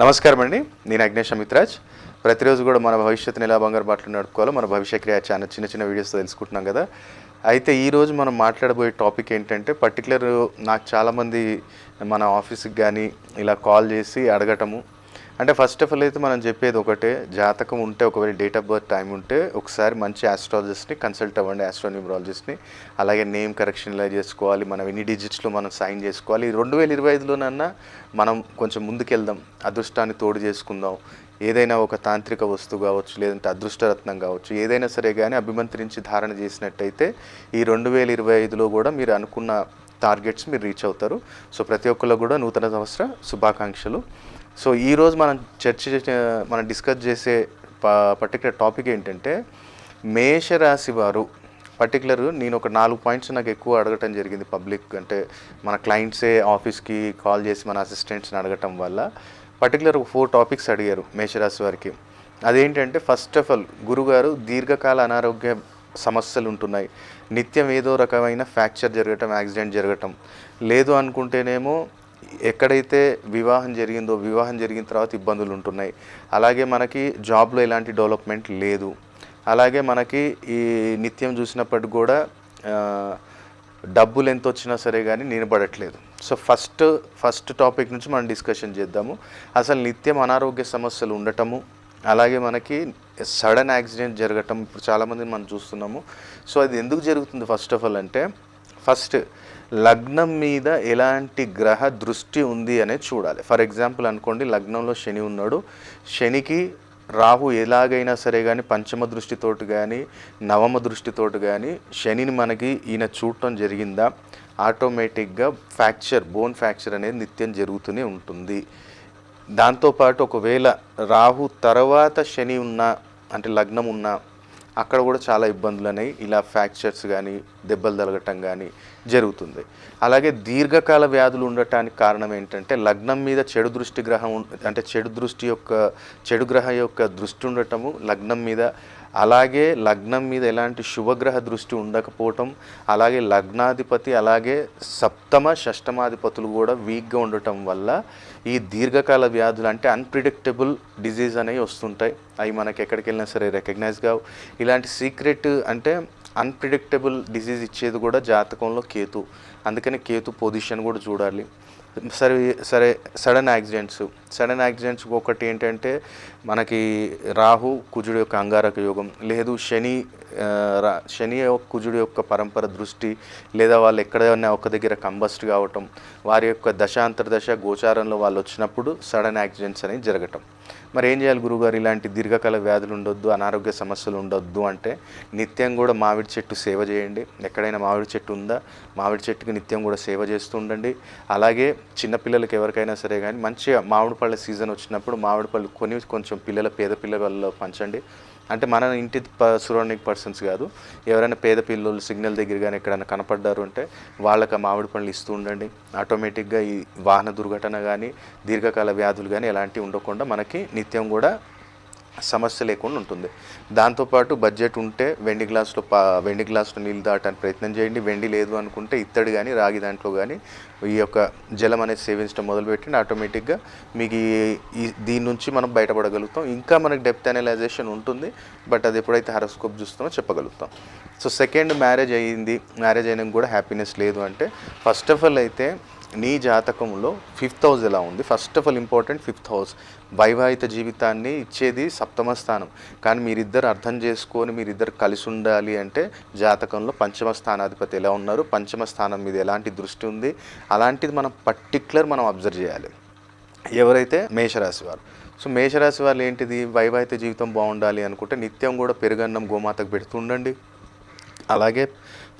నమస్కారం అండి. నేను అగ్నేష్ అమిత్రాజ్. ప్రతిరోజు కూడా మన భవిష్యత్తుని ఎలా బంగారు బాటలు నడుపుకోవాలో మన భవిష్య క్రియ ఛానల్ చిన్న చిన్న వీడియోస్ తెలుసుకుంటున్నాం కదా. అయితే ఈరోజు మనం మాట్లాడబోయే టాపిక్ ఏంటంటే పర్టికులర్ నాకు చాలామంది మన ఆఫీస్కి కానీ ఇలా కాల్ చేసి అడగటము అంటే ఫస్ట్ ఆఫ్ ఆల్ అయితే మనం చెప్పేది ఒకటే జాతకం ఉంటే ఒకవేళ డేట్ ఆఫ్ బర్త్ టైం ఉంటే ఒకసారి మంచి ఆస్ట్రాలజిస్ట్ని కన్సల్ట్ అవ్వండి ఆస్ట్రోన్యూమరాలజిస్ట్ని అలాగే నేమ్ కరెక్షన్ ఇలా చేసుకోవాలి మనం ఎన్ని డిజిట్స్లో మనం సైన్ చేసుకోవాలి. రెండు వేల ఇరవై ఐదులోనన్నా మనం కొంచెం ముందుకెళ్దాం అదృష్టాన్ని తోడు చేసుకుందాం. ఏదైనా ఒక తాంత్రిక వస్తువు కావచ్చు లేదంటే అదృష్టరత్నం కావచ్చు ఏదైనా సరే కానీ అభిమంత్రించి ధారణ చేసినట్టయితే ఈ రెండు వేల ఇరవై ఐదులో కూడా మీరు అనుకున్న టార్గెట్స్ మీరు రీచ్ అవుతారు. సో ప్రతి ఒక్కళ్ళు కూడా నూతన సంవత్సర శుభాకాంక్షలు. సో ఈరోజు మనం చర్చ మనం డిస్కస్ చేసే పర్టికులర్ టాపిక్ ఏంటంటే మేషరాశి వారు పర్టికులర్ నేను ఒక నాలుగు పాయింట్స్ నాకు ఎక్కువ అడగటం జరిగింది పబ్లిక్ అంటే మన క్లయింట్సే ఆఫీస్కి కాల్ చేసి మన అసిస్టెంట్స్ని అడగటం వల్ల. పర్టికులర్ ఒక ఫోర్ టాపిక్స్ అడిగారు మేషరాశి వారికి. అదేంటంటే ఫస్ట్ ఆఫ్ ఆల్ గురుగారు దీర్ఘకాల అనారోగ్య సమస్యలు ఉంటున్నాయి. నిత్యం ఏదో రకమైన ఫ్రాక్చర్ జరగటం యాక్సిడెంట్ జరగటం. లేదు అనుకుంటేనేమో ఎక్కడైతే వివాహం జరిగిందో వివాహం జరిగిన తర్వాత ఇబ్బందులు ఉంటున్నాయి. అలాగే మనకి జాబ్లో ఎలాంటి డెవలప్మెంట్ లేదు. అలాగే మనకి ఈ నిత్యం చూసినప్పటికి కూడా డబ్బులు ఎంత వచ్చినా సరే కానీ నిలబడట్లేదు. సో ఫస్ట్ ఫస్ట్ టాపిక్ నుంచి మనం డిస్కషన్ చేద్దాము. అసలు నిత్యం అనారోగ్య సమస్యలు ఉండటము అలాగే మనకి సడన్ యాక్సిడెంట్ జరగటం ఇప్పుడు చాలామంది మనం చూస్తున్నాము. సో అది ఎందుకు జరుగుతుంది ఫస్ట్ ఆఫ్ ఆల్ అంటే ఫస్ట్ లగ్నం మీద ఎలాంటి గ్రహ దృష్టి ఉంది అనేది చూడాలి. ఫర్ ఎగ్జాంపుల్ అనుకోండి లగ్నంలో శని ఉన్నాడు. శనికి రాహు ఎలాగైనా సరే కానీ పంచమ దృష్టితోటి కానీ నవమ దృష్టితోటి కానీ శనిని మనకి ఈయన చూడటం జరిగిందా? ఆటోమేటిక్గా ఫ్రాక్చర్ బోన్ ఫ్రాక్చర్ అనేది నిత్యం జరుగుతూనే ఉంటుంది. దాంతోపాటు ఒకవేళ రాహు తర్వాత శని ఉన్న అంటే లగ్నం ఉన్నా అక్కడ కూడా చాలా ఇబ్బందులు అనేవి ఇలా ఫ్రాక్చర్స్ కానీ దెబ్బలు తలగటం కానీ జరుగుతుంది. అలాగే దీర్ఘకాల వ్యాధులు ఉండటానికి కారణం ఏంటంటే లగ్నం మీద చెడు దృష్టి గ్రహం ఉం- అంటే చెడు దృష్టి యొక్క చెడు గ్రహం యొక్క దృష్టి ఉండటము లగ్నం మీద అలాగే లగ్నం మీద ఎలాంటి శుభగ్రహ దృష్టి ఉండకపోవటం అలాగే లగ్నాధిపతి అలాగే సప్తమ షష్టమాధిపతులు కూడా వీక్గా ఉండటం వల్ల ఈ దీర్ఘకాల వ్యాధులు అంటే అన్ప్రిడిక్టబుల్ డిజీజ్ అనేవి వస్తుంటాయి. అవి మనకి ఎక్కడికి వెళ్ళినా సరే రికగ్నైజ్ కావు. ఇలాంటి సీక్రెట్ అంటే అన్ప్రిడిక్టబుల్ డిజీజ్ ఇచ్చేది కూడా జాతకంలో కేతు. అందుకని కేతు పొజిషన్ కూడా చూడాలి. సరే సరే సడన్ యాక్సిడెంట్స్. సడన్ యాక్సిడెంట్స్ ఒకటి ఏంటంటే మనకి రాహు కుజుడు యొక్క అంగారక యోగం లేదు శని రా- శని యొక్క కుజుడు యొక్క పరంపర దృష్టి లేదా వాళ్ళు ఎక్కడైనా ఒక దగ్గర కంబస్ట్ కావటం వారి యొక్క దశాంతర దశ గోచారంలో వాళ్ళు వచ్చినప్పుడు సడన్ యాక్సిడెంట్స్ అనేవి జరగటం. మరి ఏం చేయాలి గురుగారు? ఇలాంటి దీర్ఘకాల వ్యాధులు ఉండొద్దు అనారోగ్య సమస్యలు ఉండొద్దు అంటే నిత్యం కూడా మామిడి చెట్టు సేవ చేయండి. ఎక్కడైనా మామిడి చెట్టు ఉందా? మామిడి చెట్టుకి నిత్యం కూడా సేవ చేస్తూ ఉండండి. అలాగే చిన్నపిల్లలకి ఎవరికైనా సరే కానీ మంచిగా మామిడి పళ్ళ సీజన్ వచ్చినప్పుడు మామిడి పళ్ళు కొని కొంచెం పిల్లల పేద పిల్లల పంచండి. అంటే మన ఇంటి సరౌండింగ్ పర్సన్స్ కాదు. ఎవరైనా పేద పిల్లలు సిగ్నల్ దగ్గర కానీ ఎక్కడైనా కనపడ్డారు అంటే వాళ్ళకి ఆ మామిడి పండ్లు ఇస్తూ ఉండండి. ఆటోమేటిక్గా ఈ వాహన దుర్ఘటన కానీ దీర్ఘకాల వ్యాధులు కానీ ఎలాంటివి ఉండకుండా మనకి నిత్యం కూడా సమస్య లేకుండా ఉంటుంది. దాంతోపాటు బడ్జెట్ ఉంటే వెండి గ్లాసులో పా వెండి గ్లాసులో నీళ్ళు దాటానికి ప్రయత్నం చేయండి. వెండి లేదు అనుకుంటే ఇత్తడి కానీ రాగి దాంట్లో కానీ ఈ యొక్క జలం అనేది సేవించడం మొదలుపెట్టి ఆటోమేటిక్గా మీకు ఈ- దీని నుంచి మనం బయటపడగలుగుతాం. ఇంకా మనకి డెప్త్ అనలైజేషన్ ఉంటుంది. బట్ అది ఎప్పుడైతే హరోస్కోప్ చూస్తామో చెప్పగలుగుతాం. సో సెకండ్ మ్యారేజ్ అయ్యింది మ్యారేజ్ అయినాక కూడా హ్యాపీనెస్ లేదు అంటే ఫస్ట్ ఆఫ్ ఆల్ అయితే నీ జాతకంలో ఫిఫ్త్ హౌస్ ఎలా ఉంది? First of all important fifth house వైవాహిత జీవితాన్ని ఇచ్చేది సప్తమ స్థానం. కానీ మీరిద్దరు అర్థం చేసుకొని మీరిద్దరు కలిసి ఉండాలి అంటే జాతకంలో పంచమ స్థానాధిపతి ఎలా ఉన్నారు? పంచమ స్థానం మీద ఎలాంటి దృష్టి ఉంది? అలాంటిది మనం పర్టిక్యులర్ మనం అబ్జర్వ్ చేయాలి. ఎవరైతే మేషరాశి వారు. సో మేషరాశి వాళ్ళు ఏంటిది? వైవాహిత జీవితం బాగుండాలి అనుకుంటే నిత్యం కూడా పెరుగన్నం గోమాతకు పెడుతూ ఉండండి. అలాగే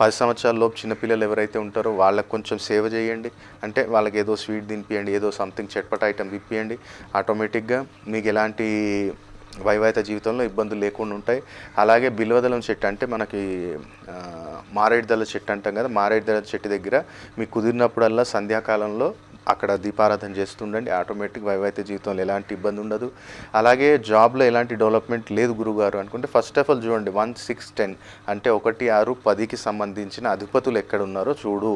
పది సంవత్సరాలలోపు చిన్నపిల్లలు ఎవరైతే ఉంటారో వాళ్ళకి కొంచెం సేవ చేయండి. అంటే వాళ్ళకి ఏదో స్వీట్ తినిపియండి ఏదో సంథింగ్ చట్పట ఐటమ్ తిప్పియండి ఆటోమేటిక్గా మీకు ఎలాంటి వైవాహిత జీవితంలో ఇబ్బందులు లేకుండా ఉంటాయి. అలాగే బిల్వదలం చెట్టు అంటే మనకి మారేడుదల చెట్టు అంటాం కదా మారేడుదల చెట్టు దగ్గర మీకు కుదిరినప్పుడల్లా సంధ్యాకాలంలో అక్కడ దీపారాధన చేస్తుండండి. ఆటోమేటిక్ వైవాహిక జీవితంలో ఎలాంటి ఇబ్బంది ఉండదు. అలాగే జాబ్లో ఎలాంటి డెవలప్మెంట్ లేదు గురుగారు అనుకుంటే ఫస్ట్ ఆఫ్ ఆల్ చూడండి వన్ సిక్స్ టెన్ అంటే ఒకటి ఆరు పదికి సంబంధించిన అధిపతులు ఎక్కడ ఉన్నారో చూడు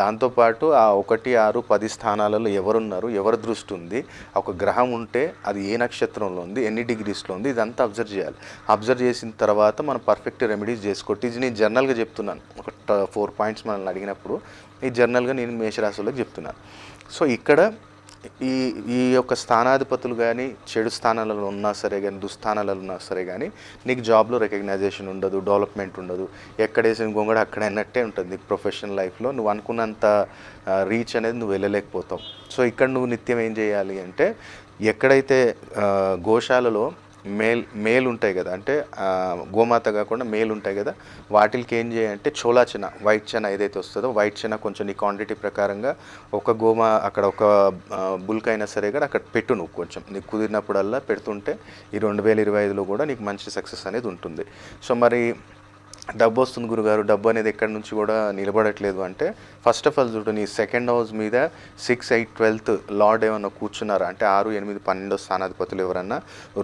దాంతోపాటు ఆ ఒకటి ఆరు పది స్థానాలలో ఎవరున్నారు ఎవరి దృష్టి ఉంది ఒక గ్రహం ఉంటే అది ఏ నక్షత్రంలో ఉంది ఎన్ని డిగ్రీస్లో ఉంది ఇదంతా అబ్జర్వ్ చేయాలి. అబ్జర్వ్ చేసిన తర్వాత మనం పర్ఫెక్ట్ రెమెడీస్ చేసుకోవచ్చు. ఇది నేను జర్నల్గా చెప్తున్నాను. ఒక ఫోర్ పాయింట్స్ మనల్ని అడిగినప్పుడు ఈ జర్నల్గా నేను మేషరాశులకు చెప్తున్నాను. సో ఇక్కడ ఈ ఈ యొక్క స్థానాధిపతులు కానీ చెడు స్థానాలలో ఉన్నా సరే కానీ దుస్థానాలలో ఉన్నా సరే కానీ నీకు జాబ్లో రికగ్నైజేషన్ ఉండదు డెవలప్మెంట్ ఉండదు. ఎక్కడేసిన గొంగడ అక్కడ అన్నట్టే ఉంటుంది నీకు ప్రొఫెషనల్ లైఫ్లో. నువ్వు అనుకున్నంత రీచ్ అనేది నువ్వు వెళ్ళలేకపోతావు. సో ఇక్కడ నువ్వు నిత్యం ఏం చేయాలి అంటే ఎక్కడైతే గోశాలలో మేల్ మేల్ ఉంటాయి కదా. అంటే గోమాత కాకుండా మేల్ ఉంటాయి కదా. వాటికి ఏం చేయాలంటే చోలా చన వైట్ చెన ఏదైతే వస్తుందో వైట్ చెన కొంచెం నీ క్వాంటిటీ ప్రకారంగా ఒక గోమా అక్కడ ఒక బుల్క్ అయినా సరే కూడా అక్కడ పెట్టు నువ్వు కొంచెం. నీకు కుదిరినప్పుడల్లా పెడుతుంటే ఈ రెండు వేల ఇరవై ఐదులో కూడా నీకు మంచి సక్సెస్ అనేది ఉంటుంది. సో మరి డబ్బు వస్తుంది గురుగారు. డబ్బు అనేది ఎక్కడి నుంచి కూడా నిలబడట్లేదు. అంటే ఫస్ట్ ఆఫ్ ఆల్ చూడు నీ సెకండ్ హౌస్ మీద సిక్స్ ఎయిట్ ట్వెల్త్ లార్డ్ ఏమన్నా కూర్చున్నారా? అంటే ఆరు ఎనిమిది పన్నెండో స్థానాధిపతులు ఎవరన్నా?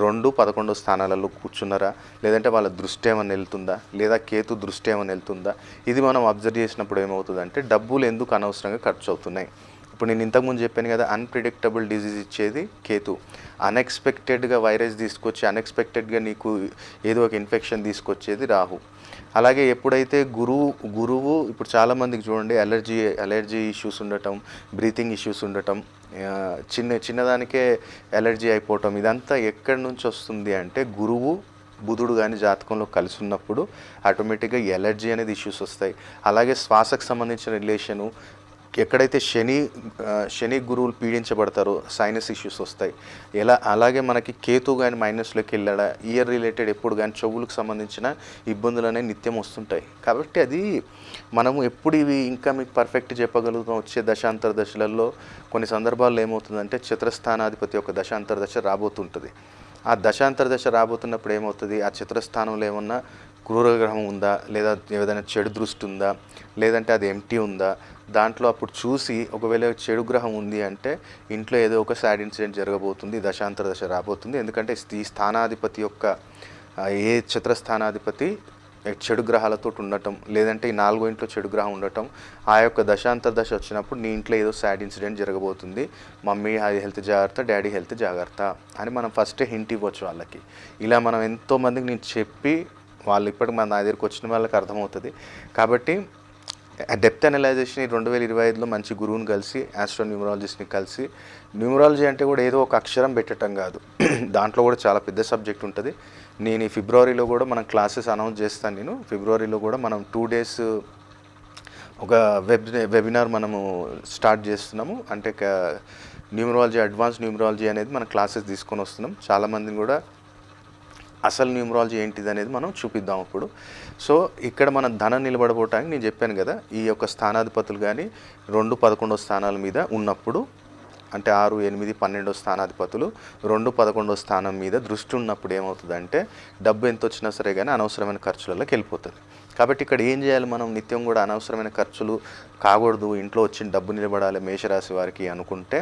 రెండు పదకొండో స్థానాలలో కూర్చున్నారా? లేదంటే వాళ్ళ దృష్టి ఏమైనా వెళ్తుందా? లేదా కేతు దృష్టి ఏమైనా వెళ్తుందా? ఇది మనం అబ్జర్వ్ చేసినప్పుడు ఏమవుతుందంటే డబ్బులు ఎందుకు అనవసరంగా ఖర్చు అవుతున్నాయి ఇప్పుడు నేను ఇంతకుముందు చెప్పాను కదా అన్ప్రిడిక్టబుల్ డిజీజ్ ఇచ్చేది కేతు. అన్ఎక్స్పెక్టెడ్గా వైరస్ తీసుకొచ్చి అన్ఎక్స్పెక్టెడ్గా నీకు ఏదో ఒక ఇన్ఫెక్షన్ తీసుకొచ్చేది రాహు. అలాగే ఎప్పుడైతే గురువు గురువు ఇప్పుడు చాలామందికి చూడండి అలర్జీ అలర్జీ ఇష్యూస్ ఉండటం బ్రీతింగ్ ఇష్యూస్ ఉండటం చిన్న చిన్నదానికే అలర్జీ అయిపోవటం ఇదంతా ఎక్కడి నుంచి వస్తుంది అంటే గురువు బుధుడు కానీ జాతకంలో కలిసి ఉన్నప్పుడు ఆటోమేటిక్గా ఎలర్జీ అనేది ఇష్యూస్ వస్తాయి. అలాగే శ్వాసకు సంబంధించిన రిలేషను ఎక్కడైతే శని శని గురువులు పీడించబడతారో సైనస్ ఇష్యూస్ వస్తాయి. ఎలా అలాగే మనకి కేతు కానీ మైనస్లోకి వెళ్ళాడా ఇయర్ రిలేటెడ్ ఎప్పుడు కానీ చెవులకు సంబంధించిన ఇబ్బందులు అనేవి నిత్యం వస్తుంటాయి. కాబట్టి అది మనము ఎప్పుడు ఇవి ఇంకా మీకు పర్ఫెక్ట్ చెప్పగలుగుతాం వచ్చే దశాంతర దశలలో. కొన్ని సందర్భాల్లో ఏమవుతుందంటే చిత్రస్థానాధిపతి యొక్క దశాంతర దశ రాబోతుంటుంది. ఆ దశాంతర దశ రాబోతున్నప్పుడు ఏమవుతుంది? ఆ చిత్రస్థానంలో ఏమన్నా క్రూరగ్రహం ఉందా? లేదా ఏదైనా చెడు దృష్టి ఉందా? లేదంటే అది ఎంటీ ఉందా? దాంట్లో అప్పుడు చూసి ఒకవేళ చెడు గ్రహం ఉంది అంటే ఇంట్లో ఏదో ఒక సాడ్ ఇన్సిడెంట్ జరగబోతుంది దశాంతర దశ రాబోతుంది. ఎందుకంటే ఈ స్థానాధిపతి యొక్క ఏ చిత్రస్థానాధిపతి చెడు గ్రహాలతో ఉండటం లేదంటే ఈ నాలుగో ఇంట్లో చెడు గ్రహం ఉండటం ఆ యొక్క దశాంతర దశ వచ్చినప్పుడు నీ ఇంట్లో ఏదో సాడ్ ఇన్సిడెంట్ జరగబోతుంది. మమ్మీ అది హెల్త్ జాగ్రత్త డాడీ హెల్త్ జాగ్రత్త అని మనం ఫస్టే హింట్ ఇవ్వచ్చు వాళ్ళకి. ఇలా మనం ఎంతోమందికి నేను చెప్పి వాళ్ళు ఇప్పటికి మన నా దగ్గరికి వచ్చిన వాళ్ళకి అర్థమవుతుంది. కాబట్టి డెప్త్ అనలైజేషన్ ఈ రెండు వేల ఇరవై ఐదులో మంచి గురువుని కలిసి ఆస్ట్రో న్యూమరాలజిస్ట్ని కలిసి న్యూమరాలజీ అంటే కూడా ఏదో ఒక అక్షరం పెట్టడం కాదు. దాంట్లో కూడా చాలా పెద్ద సబ్జెక్ట్ ఉంటుంది. నేను ఈ ఫిబ్రవరిలో కూడా మనం క్లాసెస్ అనౌన్స్ చేస్తాను నేను. ఫిబ్రవరిలో కూడా మనం టూ డేస్ ఒక వెబ్ వెబినార్ మనము స్టార్ట్ చేస్తున్నాము. అంటే న్యూమరాలజీ అడ్వాన్స్ న్యూమరాలజీ అనేది మన క్లాసెస్ తీసుకొని వస్తున్నాం. చాలామందిని కూడా అసలు న్యూమరాలజీ ఏంటిది అనేది మనం చూపిద్దాం అప్పుడు సో ఇక్కడ మన ధనం నిలబడబోటానికి నేను చెప్పాను కదా ఈ యొక్క స్థానాధిపతులు కానీ రెండు పదకొండో స్థానాల మీద ఉన్నప్పుడు అంటే ఆరు ఎనిమిది పన్నెండో స్థానాధిపతులు రెండు పదకొండో స్థానం మీద దృష్టి ఉన్నప్పుడు ఏమవుతుందంటే డబ్బు ఎంత వచ్చినా సరే కానీ అనవసరమైన ఖర్చులలోకి వెళ్ళిపోతుంది. కాబట్టి ఇక్కడ ఏం చేయాలి మనం? నిత్యం కూడా అనవసరమైన ఖర్చులు కాకూడదు. ఇంట్లో వచ్చిన డబ్బు నిలబడాలి మేషరాశి వారికి అనుకుంటే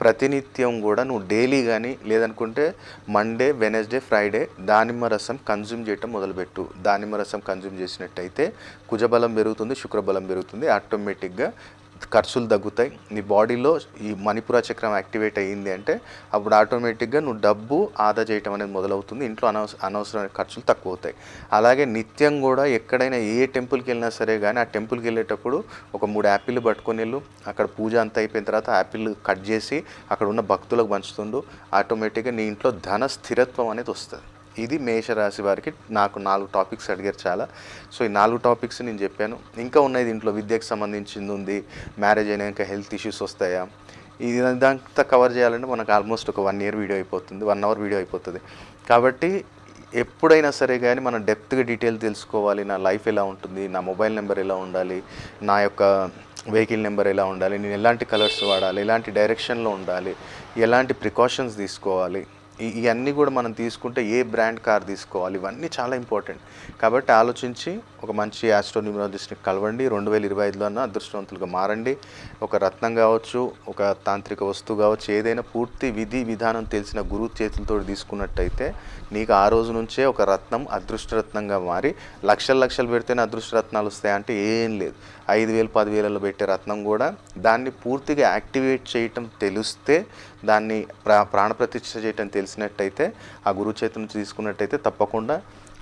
ప్రతినిత్యం కూడా నువ్వు డైలీ కానీ లేదనుకుంటే మండే వెనస్డే ఫ్రైడే దానిమ్మ రసం కన్జ్యూమ్ చేయటం మొదలుపెట్టు. దానిమ్మ రసం కన్జ్యూమ్ చేసినట్టయితే కుజబలం పెరుగుతుంది శుక్రబలం పెరుగుతుంది ఆటోమేటిక్గా ఖర్చులు తగ్గుతాయి. నీ బాడీలో ఈ మణిపుర చక్రం యాక్టివేట్ అయ్యింది అంటే అప్పుడు ఆటోమేటిక్గా నువ్వు డబ్బు ఆదా చేయటం అనేది మొదలవుతుంది. ఇంట్లో అనవస అనవసరమైన ఖర్చులు తక్కువ అవుతాయి. అలాగే నిత్యం కూడా ఎక్కడైనా ఏ టెంపుల్కి వెళ్ళినా సరే కానీ ఆ టెంపుల్కి వెళ్ళేటప్పుడు ఒక మూడు యాపిల్ పట్టుకొని వెళ్ళు. అక్కడ పూజ అంతా అయిపోయిన తర్వాత యాపిల్ కట్ చేసి అక్కడ ఉన్న భక్తులకు పంచుతుండు. ఆటోమేటిక్గా నీ ఇంట్లో ధన స్థిరత్వం అనేది వస్తుంది. ఇది మేషరాశి వారికి నాకు నాలుగు టాపిక్స్ అడిగారు చాలా. సో ఈ నాలుగు టాపిక్స్ నేను చెప్పాను. ఇంకా ఉన్నాయి దీంట్లో విద్యకు సంబంధించింది ఉంది మ్యారేజ్ అయినాక హెల్త్ ఇష్యూస్ వస్తాయా? ఇది దాంతా కవర్ చేయాలంటే మనకు ఆల్మోస్ట్ ఒక వన్ ఇయర్ వీడియో అయిపోతుంది వన్ అవర్ వీడియో అయిపోతుంది. కాబట్టి ఎప్పుడైనా సరే కానీ మనం డెప్త్గా డీటెయిల్ తెలుసుకోవాలి. నా లైఫ్ ఎలా ఉంటుంది నా మొబైల్ నెంబర్ ఎలా ఉండాలి నా యొక్క వెహికల్ నెంబర్ ఎలా ఉండాలి నేను ఎలాంటి కలర్స్ వాడాలి ఎలాంటి డైరెక్షన్లో ఉండాలి ఎలాంటి ప్రికాషన్స్ తీసుకోవాలి ఇవన్నీ కూడా మనం తీసుకుంటే ఏ బ్రాండ్ కార్ తీసుకోవాలి? ఇవన్నీ చాలా ఇంపార్టెంట్. కాబట్టి ఆలోచించి ఒక మంచి ఆస్ట్రోన్యూమరాలజిస్ట్ని కలవండి. రెండు వేల ఇరవై ఐదులో అన్న అదృష్టవంతులుగా మారండి. ఒక రత్నం కావచ్చు ఒక తాంత్రిక వస్తువు కావచ్చు ఏదైనా పూర్తి విధి విధానం తెలిసిన గురువు చేతులతో తీసుకున్నట్టయితే నీకు ఆ రోజు నుంచే ఒక రత్నం అదృష్టరత్నంగా మారి లక్షలు లక్షలు పెడితేనే అదృష్టరత్నాలు వస్తాయంటే ఏం లేదు. ఐదు వేలు పదివేలలో పెట్టే రత్నం కూడా దాన్ని పూర్తిగా యాక్టివేట్ చేయటం తెలిస్తే దాన్ని ప్రా ప్రాణప్రతిష్ఠ చేయటం తెలిసినట్టయితే ఆ గురువు చేతి నుంచి తీసుకున్నట్టయితే తప్పకుండా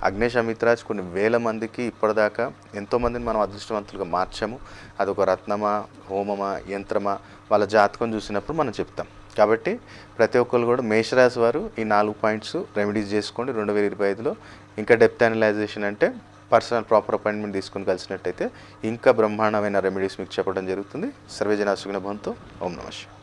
అగ్నేష్ అమిత్రాజ్ కొన్ని వేల మందికి ఇప్పటిదాకా ఎంతోమందిని మనం అదృష్టవంతులుగా మార్చాము. అదొక రత్నమా హోమమా యంత్రమా వాళ్ళ జాతకం చూసినప్పుడు మనం చెప్తాం. కాబట్టి ప్రతి ఒక్కరు కూడా మేషరాశి వారు ఈ నాలుగు పాయింట్స్ రెమెడీస్ చేసుకోండి. రెండు వేల ఇరవై ఐదులో ఇంకా డెప్త్ అనలైజేషన్ అంటే పర్సనల్ ప్రాపర్ అపాయింట్మెంట్ తీసుకొని కలిసినట్టయితే ఇంకా బ్రహ్మాండమైన రెమెడీస్ మీకు చెప్పడం జరుగుతుంది. సర్వేజన సుగుణ భవంతో. ఓం నమస్కారం